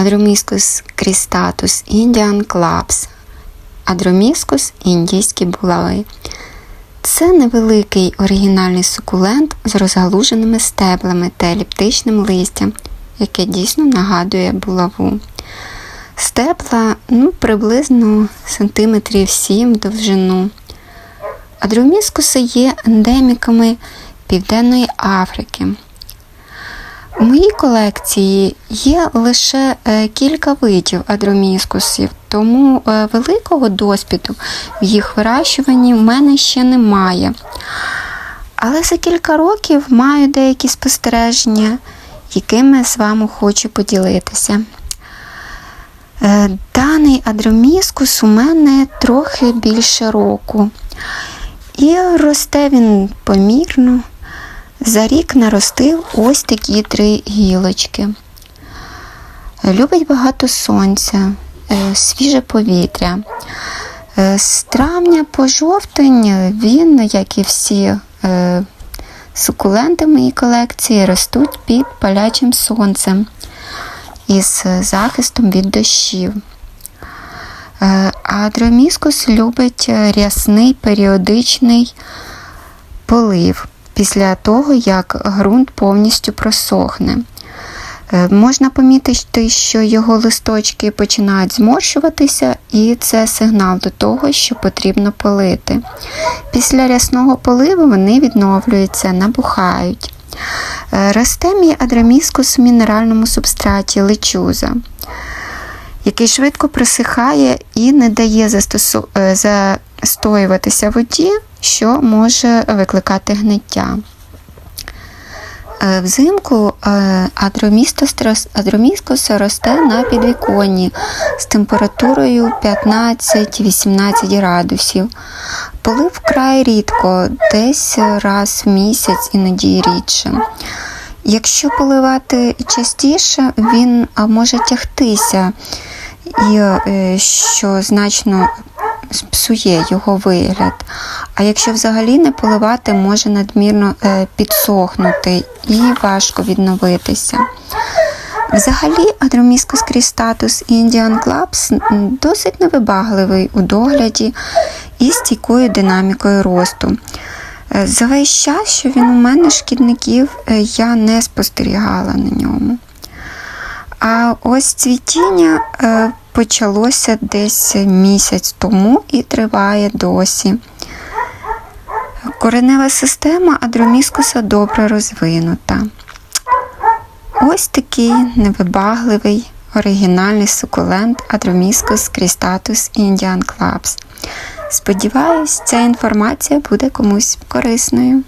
Адроміскус крістатус Indian Clubs. Адроміскус індійські булави. Це невеликий оригінальний сукулент з розгалуженими стеблами та еліптичним листям, яке дійсно нагадує булаву. Стебла ну, приблизно сантиметрів 7 в довжину. Адроміскуси є ендеміками Південної Африки. У моїй колекції є лише е, кілька видів адроміскусів, тому е, великого досвіду в їх вирощуванні в мене ще немає. Але за кілька років маю деякі спостереження, якими з вами хочу поділитися. Е, Даний адроміскус у мене трохи більше року. І росте він помірно. За рік наростив ось такі три гілочки. Любить багато сонця, е, свіже повітря. Е, З травня по жовтень він, як і всі е, сукуленти моїй колекції, ростуть під палячим сонцем із захистом від дощів. Е, А дроміскус любить рясний періодичний полив після того, як ґрунт повністю просохне. Е, Можна помітити, що його листочки починають зморщуватися, і це сигнал до того, що потрібно полити. Після рясного поливу вони відновлюються, набухають. Е, Росте мій адраміскус в мінеральному субстраті лечуза, який швидко просихає і не дає е, застоюватися воді, що може викликати гниття. Е, Взимку е, адроміскус росте на підвіконні з температурою 15-18 градусів. Полив вкрай рідко, десь раз в місяць, іноді рідше. Якщо поливати частіше, він може тягтися, і е, що значно псує його вигляд. А якщо взагалі не поливати, може надмірно е, підсохнути і важко відновитися. Взагалі, Адроміскус крістатус Indian Clubs досить невибагливий у догляді і стійкою динамікою росту. Е, За весь час, що він у мене шкідників, е, я не спостерігала на ньому. А ось цвітіння почалося десь місяць тому і триває досі. Коренева система адроміскуса добре розвинута. Ось такий невибагливий оригінальний сукулент Адроміскус крістатус Indian Clubs. Сподіваюсь, ця інформація буде комусь корисною.